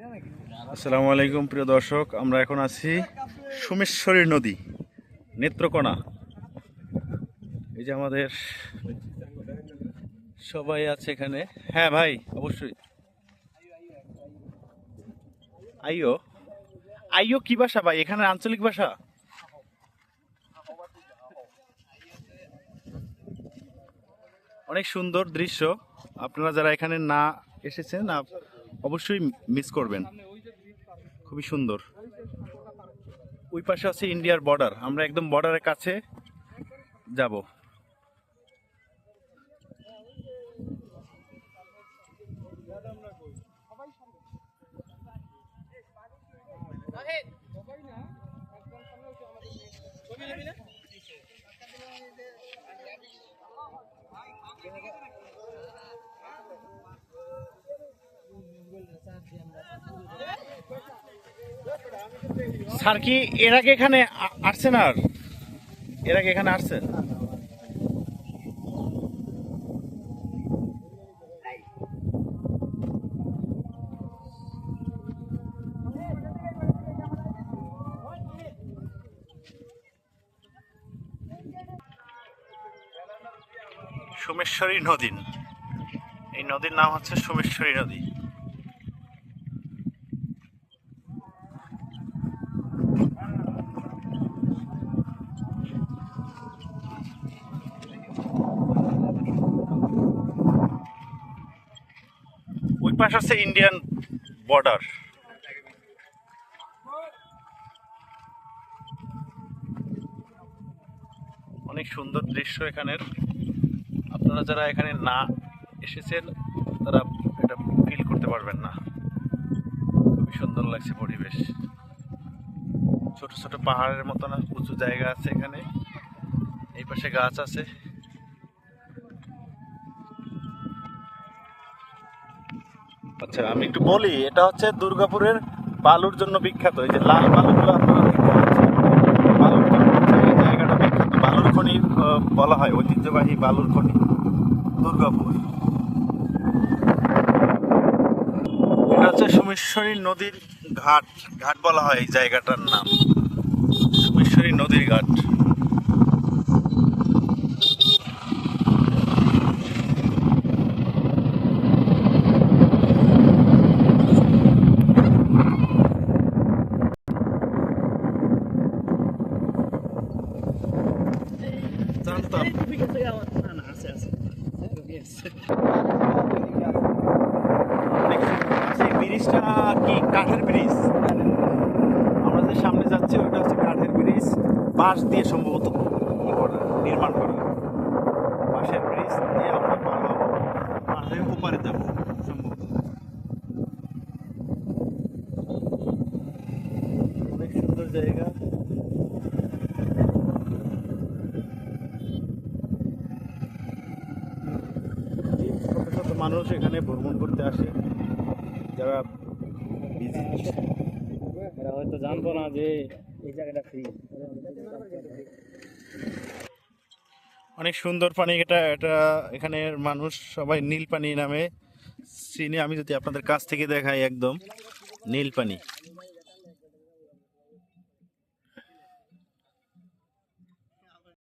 আসসালামু আলাইকুম, প্রিয় দর্শক। আমরা এখন আছি সোমেশ্বরী নদী, নেত্রকোনা। এই যে আমাদের সবাই আছে এখানে। হ্যাঁ ভাই, অবশ্যই। আইও। আইও কি ভাষা ভাই? এখানে আঞ্চলিক ভাষা? অনেক সুন্দর দৃশ্য। আপনারা যারা এখানে না এসেছেন অবশ্যই মিস করবেন। খুবই সুন্দর। ওই পাশে আছে ইন্ডিয়ার বর্ডার আমরা একদম বর্ডারের কাছে যাব। স্যার কি এর আগে এখানে আসছেন আর? এর আগে এখানে আসছেন? সোমেশ্বরী নদী। এই নদীর নাম হচ্ছে সোমেশ্বরী নদী ওই পাশে আছে ইন্ডিয়ান বর্ডার অনেক সুন্দর দৃশ্য এখানের। আপনারা যারা এখানে না এসেছেন, তারা এটা ফিল করতে পারবেন না। খুবই সুন্দর লাগছে পরিবেশ। ছোট ছোট পাহাড়ের মতন উঁচু জায়গা আছে এখানে। এই পাশে গাছ আছে। আচ্ছা আমি একটু বলি, এটা হচ্ছে দুর্গাপুরের বালুর জন্য বিখ্যাত। এই যে লাল বালুগুলো বালুর এই জায়গাটা বিখ্যাত। বালুর খনি বলা হয় ঐতিহ্যবাহী বালুর খনি, দুর্গাপুর। এটা হচ্ছে সোমেশ্বরী নদীর ঘাট। ঘাট বলা হয় এই জায়গাটার নাম। সোমেশ্বরী নদীর ঘাট। জানতাম ব্রিজটা কি? কাঠের ব্রিজ আমরা যে সামনে যাচ্ছি ওটা হচ্ছে কাঠের ব্রিজ বাঁশ দিয়ে সম্ভবত নির্মাণ করা। বাঁশের ব্রিজ দিয়ে আমরা পার হব। পার হয়ে ওপারে যাব সম্ভবত। অনেক সুন্দর জায়গা। মানুষ এখানে ভ্রমণ করতে আসে। যারা ভিজিট এরা হয়তো জানতো না যে এই জায়গাটা ফ্রি অনেক সুন্দর পানি এটা এটা এখানের মানুষ সবাই নীল পানি নামে। চিনি আমি যদি আপনাদের কাছ থেকে দেখাই একদম নীল পানি।